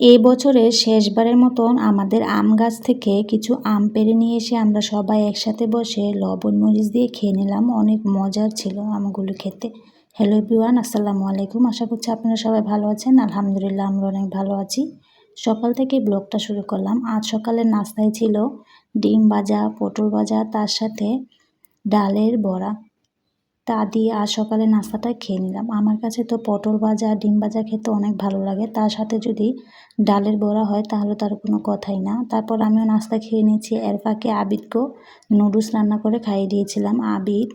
এই বছরের শেষবারের মতন আমাদের আম গাছ থেকে কিছু আম পেড়ে নিয়ে এসে আমরা সবাই একসাথে বসে লবণ মরিচ দিয়ে খেয়ে নিলাম। অনেক মজার ছিল আমগুলো খেতে। হ্যালো এভরিওয়ান আসসালামু আলাইকুম। আশা করছি আপনারা সবাই ভালো আছেন। আলহামদুলিল্লাহ আমরা অনেক ভালো আছি। সকাল থেকে ব্লগটা শুরু করলাম। আজ সকালের নাস্তায় ছিল ডিম ভাজা, পটল ভাজা, তার সাথে ডালের বড়া। তা দিয়ে আজ সকালে নাস্তাটা খেয়ে নিলাম। আমার কাছে তো পটল ভাজা ডিম ভাজা খেতে অনেক ভালো লাগে। তার সাথে যদি ডালের বড়া হয় তাহলে তার কোনো কথাই না। তারপর আমিও নাস্তা খেয়ে নিয়েছি। এর ফাঁকে আবিদকেও নুডলস রান্না করে খাইয়ে দিয়েছিলাম। আবিদ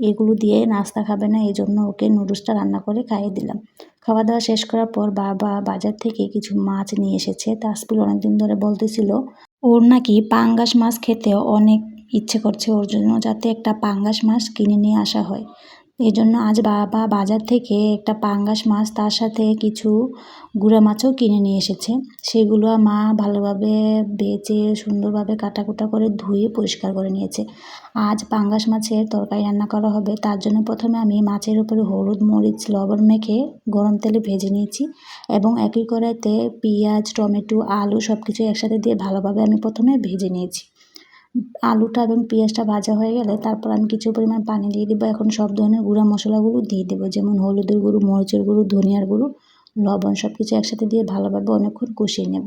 এগুলো দিয়ে নাস্তা খাবে না এই জন্য ওকে নুডলসটা রান্না করে খাইয়ে দিলাম। খাওয়া দাওয়া শেষ করার পর বাবা বাজার থেকে কিছু মাছ নিয়ে এসেছে। তাসপিল অনেকদিন ধরে বলতেছিল, ওর নাকি পাঙ্গাস মাছ খেতে অনেক ইচ্ছে করছে ওর জন্য যাতে একটা পাঙ্গাস মাছ কিনে নিয়ে আসা হয়। এই জন্য আজ বাবা বাজার থেকে একটা পাঙ্গাস মাছ তার সাথে কিছু গুঁড়া মাছও কিনে নিয়ে এসেছে। সেগুলো মা ভালোভাবে বেচে সুন্দরভাবে কাটাকুটা করে ধুয়ে পরিষ্কার করে নিয়েছে। আজ পাঙ্গাস মাছের তরকারি রান্না করা হবে। তার জন্য প্রথমে আমি মাছের উপরে হলুদ, মরিচ, লবণ মেখে গরম তেলে ভেজে নিয়েছি এবং একই কড়াইতে পেঁয়াজ, টমেটো, আলু সব কিছু একসাথে দিয়ে ভালোভাবে আমি প্রথমে ভেজে নিয়েছি। আলুটা এবং পেঁয়াজটা ভাজা হয়ে গেলে তারপর আমি কিছু পরিমাণ পানি দিয়ে দেবো। এখন সব ধরনের গুঁড়া মশলাগুলো দিয়ে দেবো, যেমন হলুদের গুঁড়ো, মরিচের গুঁড়ো, ধনিয়ার গুঁড়ো, লবণ সব কিছু একসাথে দিয়ে ভালোভাবে অনেকক্ষণ কষিয়ে নেব।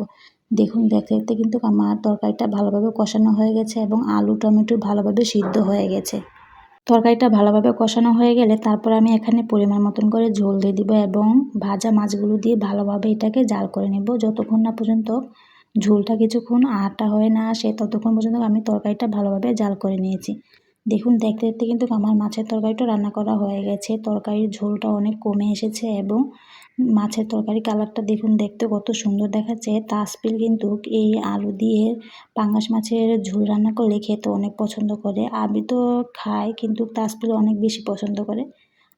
দেখুন, দেখতে দেখতে কিন্তু আমার তরকারিটা ভালোভাবে কষানো হয়ে গেছে এবং আলু, টমেটো ভালোভাবে সিদ্ধ হয়ে গেছে। তরকারিটা ভালোভাবে কষানো হয়ে গেলে তারপর আমি এখানে পরিমাণ মতন করে ঝোল দিয়ে দিব এবং ভাজা মাছগুলো দিয়ে ভালোভাবে এটাকে জাল করে নেব। যতক্ষণ না পর্যন্ত ঝোলটা কিছুক্ষণ আটা হয়ে না আসে ততক্ষণ পর্যন্ত আমি তরকারিটা ভালোভাবে জাল করে নিয়েছি। দেখুন, দেখতে দেখতে কিন্তু আমার মাছের তরকারিটা রান্না করা হয়ে গেছে। তরকারির ঝোলটা অনেক কমে এসেছে এবং মাছের তরকারি কালারটা দেখুন, দেখতে কত সুন্দর দেখাচ্ছে। তাসপিল কিন্তু এই আলু দিয়ে পাঙ্গাস মাছের ঝোল রান্না করলে খেতে অনেক পছন্দ করে। আমি তো খাই কিন্তু তাসপিল অনেক বেশি পছন্দ করে।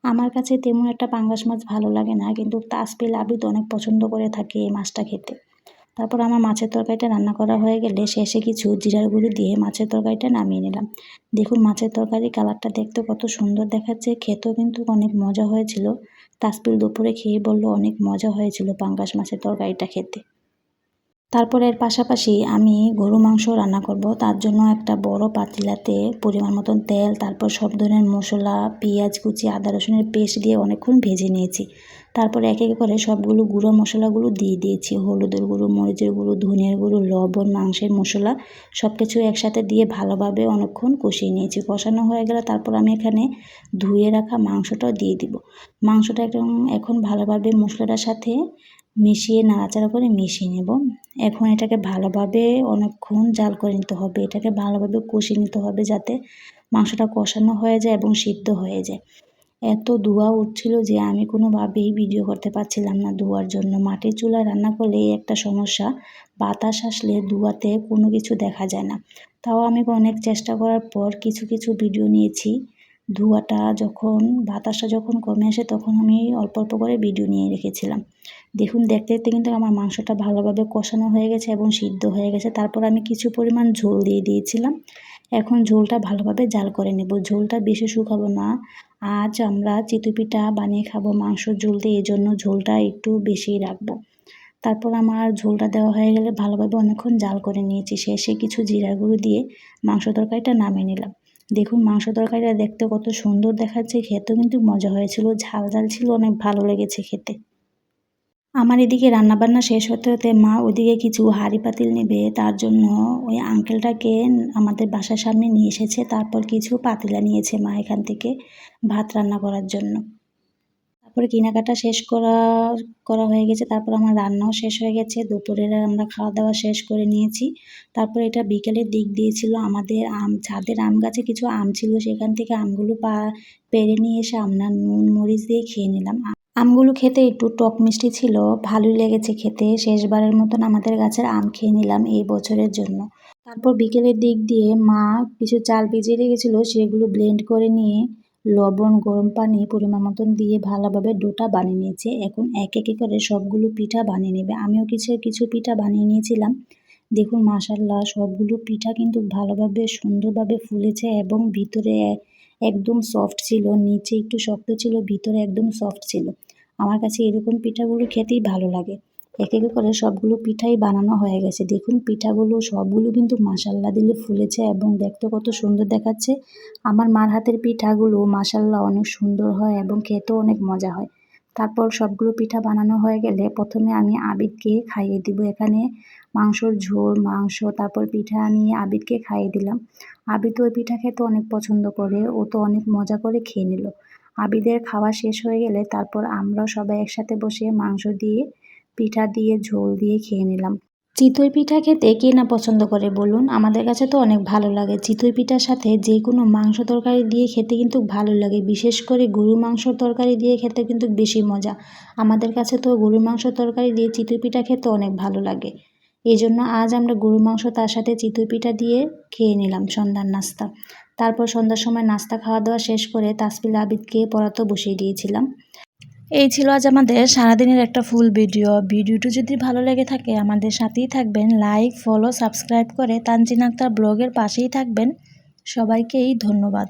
আমার কাছে তেমন একটা পাঙ্গাস মাছ ভালো লাগে না, কিন্তু তাসপিল আবিদ অনেক পছন্দ করে থাকে এই মাছটা খেতে। তারপর আমার মাছের তরকারিটা রান্না করা হয়ে গেলে শেষে কিছু জিরার গুঁড়ো দিয়ে মাছের তরকারিটা নামিয়ে নিলাম। দেখুন, মাছের তরকারি কালারটা দেখতে কত সুন্দর দেখাচ্ছে। খেতেও কিন্তু অনেক মজা হয়েছিল। তাসপিল দুপুরে খেয়ে বলল, অনেক মজা হয়েছিল পাঙ্গাস মাছের তরকারিটা খেতে। তারপর এর পাশাপাশি আমি গরু মাংস রান্না করব। তার জন্য একটা বড় পাতিলাতে পরিমাণ মতন তেল, তারপর সব ধরনের মশলা, পেঁয়াজ কুচি, আদা রসুনের পেস্ট দিয়ে অনেকক্ষণ ভেজে নিয়েছি। তারপর এক এক করে সবগুলো গুঁড়ো মশলাগুলো দিয়ে দিয়েছি। হলুদের গুঁড়ো, মরিচের গুঁড়ো, ধনিয়ার গুঁড়ো, লবণ, মাংসের মশলা সব কিছু একসাথে দিয়ে ভালোভাবে অনেকক্ষণ কষিয়ে নিয়েছি। কষানো হয়ে গেলে তারপর আমি এখানে ধুয়ে রাখা মাংসটাও দিয়ে দিব। মাংসটা একদম এখন ভালোভাবে মশলাটার সাথে মিশিয়ে নাড়াচাড়া করে মিশিয়ে নেব। এখন এটাকে ভালোভাবে অনেকক্ষণ জাল করে নিতে হবে। এটাকে ভালোভাবে কষিয়ে নিতে হবে যাতে মাংসটা কষানো হয়ে যায় এবং সিদ্ধ হয়ে যায়। এত ধোঁয়া উঠছিল যে আমি কোনোভাবেই ভিডিও করতে পারছিলাম না ধোঁয়ার জন্য। মাটির চুলা রান্না করলে এই একটা সমস্যা, বাতাস আসলে ধোঁয়াতে কোনো কিছু দেখা যায় না। তাও আমি অনেক চেষ্টা করার পর কিছু কিছু ভিডিও নিয়েছি। ধোঁয়াটা যখন, বাতাসটা যখন কমে আসে তখন আমি অল্প অল্প করে ভিডিও নিয়ে রেখেছিলাম। দেখুন, দেখতে দেখতে কিন্তু আমার মাংসটা ভালোভাবে কষানো হয়ে গেছে এবং সিদ্ধ হয়ে গেছে। তারপর আমি কিছু পরিমাণ ঝোল দিয়ে দিয়েছিলাম। এখন ঝোলটা ভালোভাবে জাল করে নেব। ঝোলটা বেশি শুকাবো না। আজ আমরা চিতুপিঠা বানিয়ে খাব, মাংস ঝোল দিয়ে এই জন্য ঝোলটা একটু বেশি রাখব। তারপর আমার ঝোলটা দেওয়া হয়ে গেলে ভালোভাবে অনেকক্ষণ জাল করে নিয়েছি। শেষে কিছু জিরা গুঁড়ো দিয়ে মাংস তরকারিটা নামিয়ে নিলাম। দেখুন, মাংস তরকারিটা দেখতে কত সুন্দর দেখাচ্ছে, খেতেও কিন্তু মজা হয়েছিল, ঝাল ঝাল ছিল, অনেক ভালো লেগেছে খেতে। আমার এদিকে রান্নাবান্না শেষ হতে হতে মা ওইদিকে কিছু হাঁড়ি পাতিল নেবে, তার জন্য ওই আঙ্কেলটাকে আমাদের বাসার সামনে নিয়ে এসেছে, তারপর কিছু পাতিলা নিয়েছে মা এখান থেকে ভাত রান্না করার জন্য। তারপরে কেনাকাটা শেষ করা করা হয়ে গেছে, তারপর আমার রান্নাও শেষ হয়ে গেছে, দুপুরের আমরা খাওয়া দাওয়া শেষ করে নিয়েছি। তারপর এটা বিকেলের দিক দিয়েছিল, আমাদের আম, ছাদের আম গাছে কিছু আম ছিল, সেখান থেকে আমগুলো পা, পেরে নিয়ে এসে আমরা নুন, মরিচ দিয়ে খেয়ে নিলাম। আমগুলো খেতে একটু টক মিষ্টি ছিল, ভালোই লেগেছে খেতে। শেষবারের মতন আমাদের গাছের আম খেয়ে নিলাম এই বছরের জন্য। তারপর বিকেলের দিক দিয়ে মা কিছু চাল ভিজিয়ে রেখেছিলো, সেগুলো ব্লেন্ড করে নিয়ে লবণ, গরম পানি পরিমাণ মতন দিয়ে ভালোভাবে ডোটা বানিয়ে নিয়েছে। এখন এক একে করে সবগুলো পিঠা বানিয়ে নেবে। আমিও কিছু কিছু পিঠা বানিয়ে নিয়েছিলাম। দেখুন মাসাল্লাহ সবগুলো পিঠা কিন্তু ভালোভাবে, সুন্দরভাবে ফুলেছে এবং ভিতরে একদম সফট ছিল, নিচে একটু শক্ত ছিল, ভিতরে একদম সফট ছিল। আমার কাছে এরকম পিঠাগুলো খেতেই ভালো লাগে। এক এক করে সবগুলো পিঠাই বানানো হয়ে গেছে। দেখুন, পিঠাগুলো, সবগুলো কিন্তু মাসাল্লা দিলে ফুলেছে এবং দেখতে কত সুন্দর দেখাচ্ছে। আমার মার হাতের পিঠাগুলো মাসাল্লা অনেক সুন্দর হয় এবং খেতেও অনেক মজা হয়। তারপর সবগুলো পিঠা বানানো হয়ে গেলে প্রথমে আমি আবিদকে খাইয়ে দিব এখানে। মাংসর ঝোল, মাংস, তারপর পিঠা নিয়ে আবিদকে খাইয়ে দিলাম। আবিদ ওই পিঠা খেতে অনেক পছন্দ করে, ও তো অনেক মজা করে খেয়ে নিল। আবিদের খাওয়া শেষ হয়ে গেলে তারপর আমরাও সবাই একসাথে বসে মাংস দিয়ে, পিঠা দিয়ে, ঝোল দিয়ে খেয়ে নিলাম। চিতই পিঠা খেতে কে না পছন্দ করে বলুন? আমাদের কাছে তো অনেক ভালো লাগে। চিতই পিঠার সাথে যে কোনো মাংস তরকারি দিয়ে খেতে কিন্তু ভালো লাগে। বিশেষ করে গরু মাংস তরকারি দিয়ে খেতে কিন্তু বেশি মজা। আমাদের কাছে তো গরুর মাংস তরকারি দিয়ে চিতই পিঠা খেতে অনেক ভালো লাগে। এই জন্য আজ আমরা গরুর মাংস তার সাথে চিতই পিঠা দিয়ে খেয়ে নিলাম সন্ধ্যার নাস্তা। তারপর সন্ধ্যার সময় নাস্তা খাওয়া দাওয়া শেষ করে তাসপিল আবিদকে পড়াতে বসিয়ে দিয়েছিলাম। এই ছিল আজ আমাদের সারাদিনের একটা ফুল ভিডিও ভিডিওটি যদি ভালো লেগে থাকে, আমাদের সাথেই থাকবেন। লাইক ফলো সাবস্ক্রাইব করে তানজিন আক্তার ব্লগের পাশেই থাকবেন। সবাইকেই ধন্যবাদ।